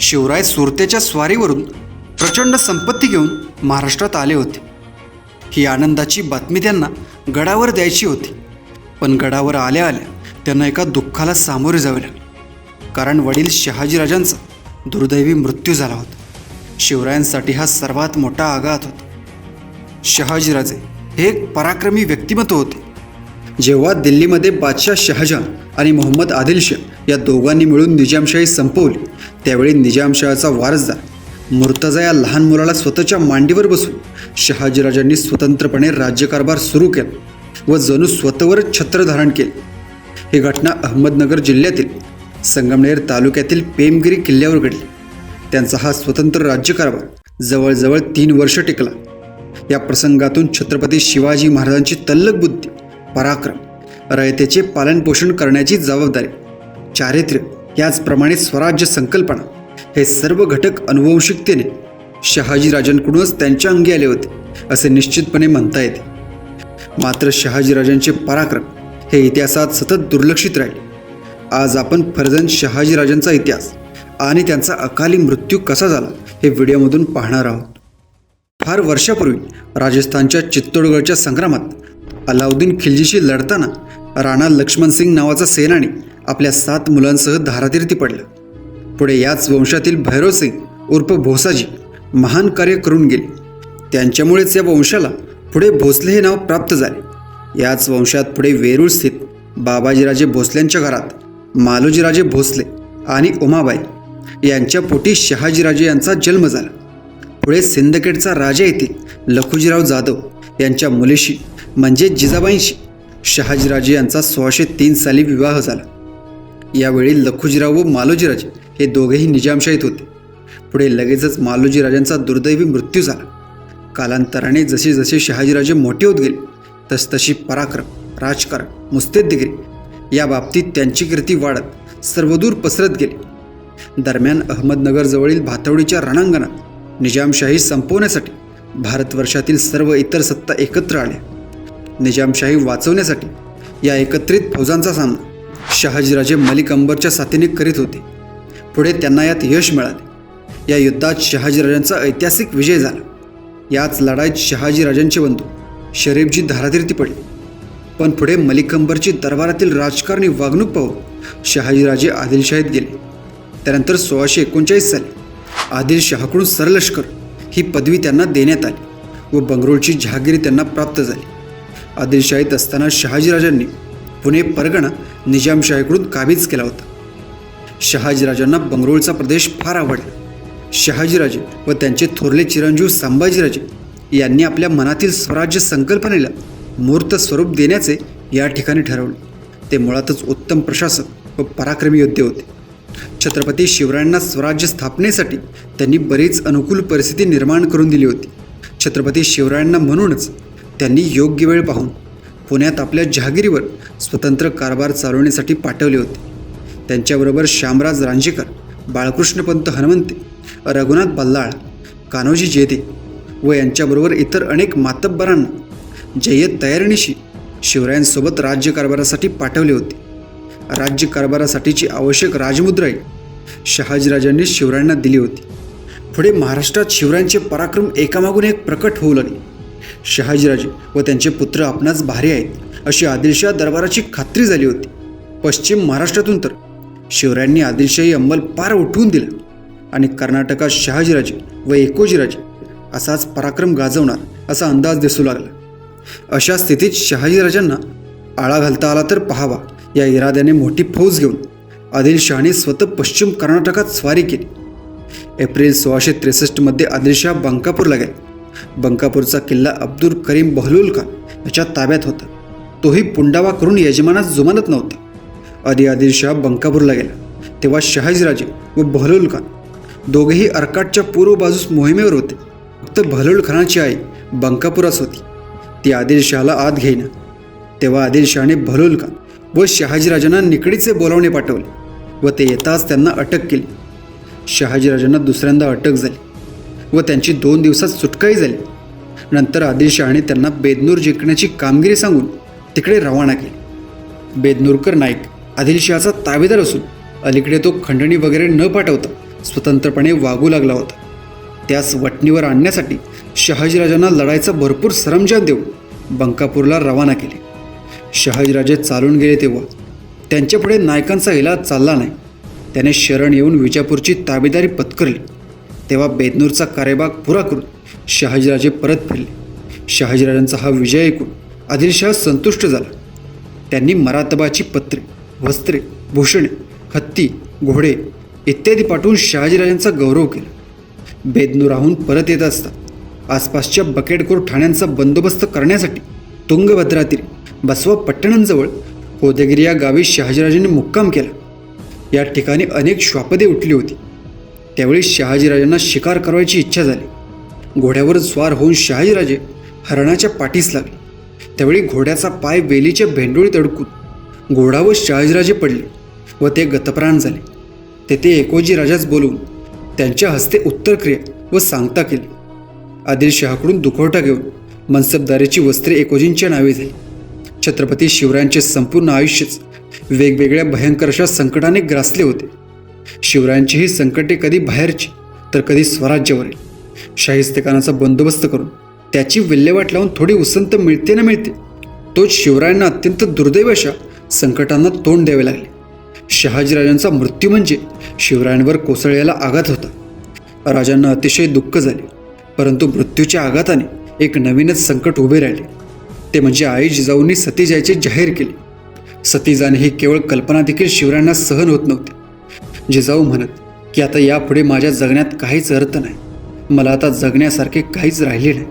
शिवराय सुरतेच्या स्वारीवरून प्रचंड संपत्ती घेऊन महाराष्ट्रात आले होते. ही आनंदाची बातमी त्यांना गडावर द्यायची होती. पण गडावर आल्या आल्या त्यांना एका दुःखाला सामोरे जावे लागले. कारण वडील शहाजीराजांचा दुर्दैवी मृत्यू झाला होता. शिवरायांसाठी हा सर्वात मोठा आघात होता. शहाजीराजे हे एक पराक्रमी व्यक्तिमत्व होते. जेव्हा दिल्लीमध्ये बादशाह शहाजहान आणि मोहम्मद आदिलशाह या दोघांनी मिळून निजामशाही संपवली त्यावेळी निजामशाहाचा वारसदार मुर्तजा या लहान मुलाला स्वतःच्या मांडीवर बसून शहाजीराजांनी स्वतंत्रपणे राज्यकारभार सुरू केला व जणू स्वतःवरच छत्र धारण केले. ही घटना अहमदनगर जिल्ह्यातील संगमनेर तालुक्यातील पेमगिरी किल्ल्यावर घडली. त्यांचा हा स्वतंत्र राज्यकारभार जवळजवळ तीन वर्ष टिकला. या प्रसंगातून छत्रपती शिवाजी महाराजांची तल्लक बुद्धी पराक्रम. रयतेचे पालनपोषण करण्याची जबाबदारी. चारित्र्य याचप्रमाणे स्वराज्य संकल्पना हे सर्व घटक अनुवंशिकतेने शहाजीराजांकडूनच त्यांच्या अंगी आले होते असे निश्चितपणे म्हणता येते. मात्र शहाजीराजांचे पराक्रम हे इतिहासात सतत दुर्लक्षित राहिले. आज आपण फर्जन शहाजीराजांचा इतिहास आणि त्यांचा अकाली मृत्यू कसा झाला हे व्हिडिओमधून पाहणार आहोत. फार वर्षापूर्वी राजस्थानच्या चित्तोडगडच्या संग्रामात अलाउद्दीन खिलजीशी लढताना राणा लक्ष्मणसिंग नावाचा सेनानी आपल्या सात मुलांसह धारातीर्थी पडला. पुढे याच वंशातील भैरवसिंग उर्फ भोसाजी महान कार्य करून गेले. त्यांच्यामुळेच या वंशाला पुढे भोसले हे नाव प्राप्त झाले. याच वंशात पुढे वेरूळ स्थित बाबाजीराजे भोसल्यांच्या घरात मालोजीराजे भोसले आणि उमाबाई यांच्या पोटी शहाजीराजे यांचा जन्म झाला. पुढे सिंदखेडचा राजा येथील लखुजीराव जाधव यांच्या मुलीशी म्हणजे जिजाबाईंशी शहाजीराजे यांचा सोळाशे तीन साली विवाह झाला. यावेळी लखुजीराव व मालोजीराजे हे दोघेही निजामशाहीत होते. पुढे लगेचच मालोजीराजांचा दुर्दैवी मृत्यू झाला. कालांतराने जसे जसे शहाजीराजे मोठे होत गेले तसतशी पराक्रम राजकारण मुस्तेदिगिरी या बाबतीत त्यांची कीर्ती वाढत सर्वदूर पसरत गेली. दरम्यान अहमदनगरजवळील भातवडीच्या रणांगणात निजामशाही संपवण्यासाठी भारतवर्षातील सर्व इतर सत्ता एकत्र आल्या निजामशाही वाचवण्यासाठी या एकत्रित फौजांचा सामना शहाजीराजे मलिक अंबरच्या साथीने करीत होते. पुढे त्यांना यात यश मिळाले. या युद्धात शहाजीराजांचा ऐतिहासिक विजय झाला. याच लढाईत शहाजीराजांचे बंधू शरीफजी धारातीर्थी पडले. पण पुढे मलिक अंबरची दरबारातील राजकारणी वागणूक पाहून शहाजीराजे आदिलशाहीत गेले. त्यानंतर सोळाशे एकोणचाळीस साली आदिलशहाकडून सरलष्कर ही पदवी त्यांना देण्यात आली व बंगळूरची जहागिरी त्यांना प्राप्त झाली. आदिलशाहीत असताना शहाजीराजांनी पुणे परगणा निजामशाहीकडून काबीज केला होता. शहाजीराजांना बंगळूरचा प्रदेश फार आवडला. शहाजीराजे व त्यांचे थोरले चिरंजीव संभाजीराजे यांनी आपल्या मनातील स्वराज्य संकल्पनेला मूर्त स्वरूप देण्याचे या ठिकाणी ठरवले. ते मुळातच उत्तम प्रशासक व पराक्रमी योद्धे होते. छत्रपती शिवरायांना स्वराज्य स्थापनेसाठी त्यांनी बरीच अनुकूल परिस्थिती निर्माण करून दिली होती. छत्रपती शिवरायांना म्हणूनच त्यांनी योग्य वेळ पाहून पुण्यात आपल्या जहागिरीवर स्वतंत्र कारभार चालवण्यासाठी पाठवले होते. त्यांच्याबरोबर श्यामराज रांजेकर बाळकृष्णपंत हनुमंते रघुनाथ बल्लाळ कान्होजी जेदे व यांच्याबरोबर इतर अनेक मातब्बरांना जय्यत तयारणीशी शिवरायांसोबत राज्यकारभारासाठी पाठवले होते. राज्यकारभारासाठीची आवश्यक राजमुद्राही शहाजीराजांनी शिवरायांना दिली होती. पुढे महाराष्ट्रात शिवरायांचे पराक्रम एकामागून एक प्रकट होऊ लागले. शहाजीराजे व त्यांचे पुत्र आपणास भारी आहेत अशी आदिलशाह दरबाराची खात्री झाली होती. पश्चिम महाराष्ट्रातून तर शिवरायांनी आदिलशाही अंमल पार उठवून दिला आणि कर्नाटकात शहाजीराजे व एकोजीराजे असाच पराक्रम गाजवणार असा अंदाज दिसू लागला. अशा स्थितीत शहाजीराजांना आळा घालता आला तर पहावा. या इराद्याने मोठी फौज घेऊन आदिलशहाने स्वतः पश्चिम कर्नाटकात स्वारी केली. एप्रिल सोळाशे त्रेसष्टमध्ये आदिलशाह बंकापूरला गेला. बंकापूरचा किल्ला अब्दुल करीम बहलूल खान याच्या ताब्यात होता. तोही पुंडावा करून यजमानात जुमानत नव्हता. आधी आदिलशाह बंकापूरला गेला तेव्हा शहाजीराजे व बहलूल खान दोघेही अर्काटच्या पूर्व बाजूस मोहिमेवर होते. फक्त बहलूल खानाची आई बंकापुरास होती. ती आदिलशहाला आत घेईना. तेव्हा आदिलशहाने बहलूल खान व शहाजीराजांना निकडीचे बोलावणे पाठवले व ते येताच त्यांना अटक केली. शहाजीराजांना दुसऱ्यांदा अटक झाली व त्यांची दोन दिवसात सुटकाही झाली. नंतर आदिलशहाने त्यांना बेदनूर जिंकण्याची कामगिरी सांगून तिकडे रवाना केली. बेदनूरकर नाईक आदिलशहाचा ताबेदार असून अलीकडे तो खंडणी वगैरे न पाठवता स्वतंत्रपणे वागू लागला होता. त्यास वटणीवर आणण्यासाठी शहाजीराजांना लढायचा भरपूर सरंजाम देऊन बंकापूरला रवाना केले. शहाजीराजे चालून गेले तेव्हा. त्यांच्यापुढे नायकांचा इलाज चालला नाही. त्याने शरण येऊन विजापूरची ताबेदारी पत्करली. तेव्हा बेदनूरचा कार्यभाग पुरा करून शहाजीराजे परत फिरले. शहाजीराजांचा हा विजय ऐकून आदिलशाह संतुष्ट झाला. त्यांनी मरातबाची पत्रे वस्त्रे भूषणे हत्ती घोडे इत्यादी पाठवून शहाजीराजांचा गौरव केला. बेदनूराहून परत येत असता आसपासच्या बकेटकोर ठाण्यांचा बंदोबस्त करण्यासाठी तुंगभद्रातील बसवा पट्टणंजवळ कोदगिरी या गावी शहाजीराजांनी मुक्काम केला. या ठिकाणी अनेक श्वापदे उठली होती. त्यावेळी शहाजीराजांना शिकार करायची इच्छा झाली. घोड्यावर स्वार होऊन शहाजीराजे हरणाच्या पाठीस लागले. त्यावेळी घोड्याचा पाय वेलीच्या भेंडोळीत अडकून घोडा व शहाजीराजे पडले व ते गतप्राण झाले. तेथे एकोजी राजाच बोलवून त्यांच्या हस्ते उत्तरक्रिया व सांगता केली. आदिलशहाकडून दुखवटा घेऊन मनसबदारीची वस्त्रे एकोजींच्या नावे झाली. छत्रपती शिवरायांचे संपूर्ण आयुष्यच वेगवेगळ्या भयंकर अशा संकटाने ग्रासले होते. शिवरायांची ही संकटे कधी बाहेरची तर कधी स्वराज्यावरील. शाहिस्तकानाचा बंदोबस्त करून त्याची विल्हेवाट लावून थोडी उसंत मिळते ना मिळते. तोच शिवरायांना अत्यंत दुर्दैव अशा संकटांना तोंड द्यावे लागले. शहाजीराजांचा मृत्यू म्हणजे शिवरायांवर कोसळलेला आघात होता. राजांना अतिशय दुःख झाले परंतु मृत्यूच्या आघाताने एक नवीनच संकट उभे राहिले. ते म्हणजे आई जिजाऊंनी सतीजायचे जाहीर केले. सतीजाने ही केवळ कल्पना देखील शिवरायांना सहन होत नव्हती. जिजाऊ म्हणत की आता यापुढे माझ्या जगण्यात काहीच अर्थ नाही. मला आता जगण्यासारखे काहीच राहिले नाही.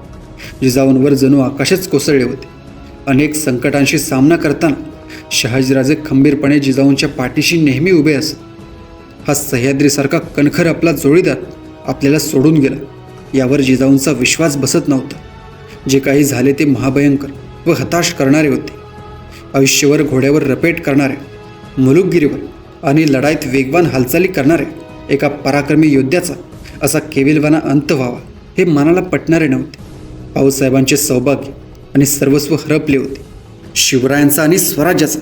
जिजाऊंवर जणू आकाशच कोसळले होते. अनेक संकटांशी सामना करताना शहाजीराजे खंबीरपणे जिजाऊंच्या पाठीशी नेहमी उभे असत हा सह्याद्रीसारखा कणखर आपला जोडीदार आपल्याला सोडून गेला. यावर जिजाऊंचा विश्वास बसत नव्हता. जे काही झाले ते महाभयंकर. व हताश करणारे होते. आयुष्यभर घोड्यावर रपेट करणाऱ्या मुलुकगिरीवर आणि लढाईत वेगवान हालचाली करणाऱ्या एका पराक्रमी योद्ध्याचा असा केविलवाना अंत व्हावा हे मनाला पटणारे नव्हते. भाऊसाहेबांचे सौभाग्य आणि सर्वस्व हरपले होते. शिवरायांचा आणि स्वराज्याचा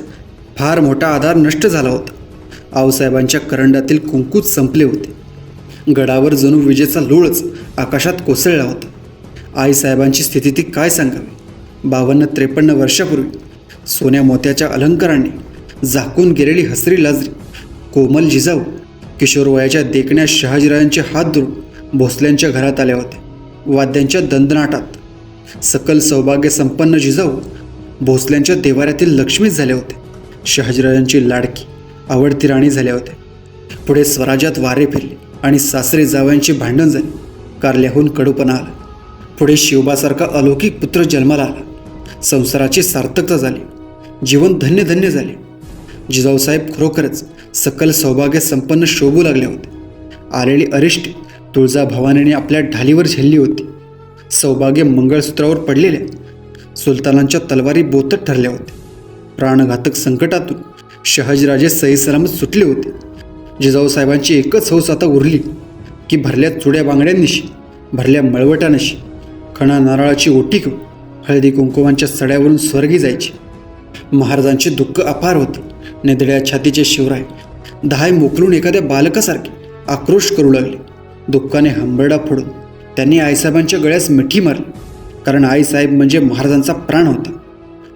फार मोठा आधार नष्ट झाला होता. आऊसाहेबांच्या करंडातील कुंकूच संपले होते. गडावर जणू विजेचा लोळच आकाशात कोसळला होता. आईसाहेबांची स्थिती ती काय सांगावी? बावन्न त्रेपन्न वर्षापूर्वी सोन्या मोत्याच्या अलंकारांनी झाकून गेलेली हसरी लाजरी कोमल जिजाऊ किशोरवयाच्या देखण्या शहाजीरायांचे हात धरून भोसल्यांच्या घरात आल्या होत्या वाद्यांच्या दंदनाटात सकल सौभाग्य संपन्न जिजाऊ भोसल्यांच्या देवाऱ्यातील लक्ष्मीच झाल्या होत्या शहाजीराजांची लाडकी आवडती राणी झाल्या होत्या पुढे स्वराज्यात वारे फिरले आणि सासरे जावयांची भांडण झाली. कारल्याहून कडूपणा आला. पुढे शिवबासारखा अलौकिक पुत्र जन्माला आला. संसाराची सार्थकता झाली. जीवन धन्य धन्य झाले. जिजाऊसाहेब खरोखरच सकल सौभाग्य संपन्न शोभू लागले होते. आलेली अरिष्ट तुळजाभवानीने आपल्या ढालीवर झेलली होती. सौभाग्य मंगळसूत्रावर पडलेल्या सुलतानांच्या तलवारी बोतत ठरल्या होत्या प्राणघातक संकटातून शहाजीराजे सहीसलामत सुटले होते. जिजाऊसाहेबांची एकच हौस आता उरली की भरल्या चुड्या बांगड्यांनिशी भरल्या मळवटानशी खणा नारळाची ओटी घेऊन हळदी कुंकुमांच्या सड्यावरून स्वर्गी जायची. महाराजांचे दुःख अपार होते. नेदळ्या छातीचे शिवराय. दहाय मोकलून एखाद्या बालकासारखे आक्रोश करू लागले. दुःखाने हंबरडा फोडून त्यांनी आईसाहेबांच्या गळ्यास मिठी मारली. कारण आईसाहेब म्हणजे महाराजांचा प्राण होता.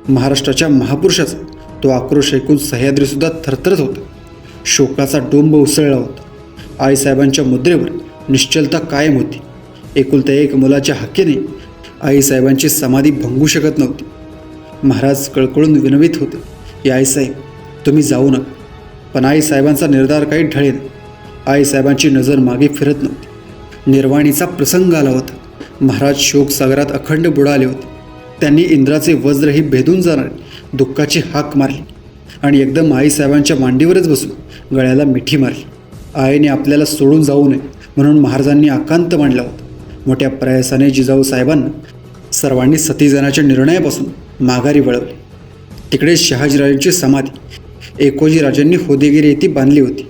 महाराष्ट्राच्या महापुरुषाचा तो आक्रोश ऐकून सह्याद्रीसुद्धा थरथरत होता. शोकाचा डोंब उसळला होता. आईसाहेबांच्या मुद्रेवर निश्चलता कायम होती. एकुलत्या एक मुलाच्या हक्कीने आईसाहेबांची समाधी भंगू शकत नव्हती. महाराज कळकळून विनवित होते. की आईसाहेब तुम्ही जाऊ नका. पण आईसाहेबांचा निर्धार काही ढळेल आईसाहेबांची नजर मागे फिरत नव्हती. निर्वाणीचा प्रसंग आला होता. महाराज शोकसागरात अखंड बुडाले होते. त्यांनी इंद्राचे वज्रही भेदून जाणारे दुःखाची हाक मारली आणि एकदम आईसाहेबांच्या मांडीवरच बसून गळ्याला मिठी मारली. आईने आपल्याला सोडून जाऊ नये म्हणून महाराजांनी आकांत मांडला होता. मोठ्या प्रयासाने जिजाऊ साहेबांना सर्वांनी सतीजनाच्या निर्णयापासून माघारी वळवली. तिकडे शहाजीराजांची समाधी एकोजीराजांनी होदेगिरी येथे बांधली होती.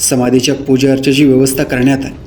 समाधीच्या पूजा अर्चेची व्यवस्था करण्यात आली.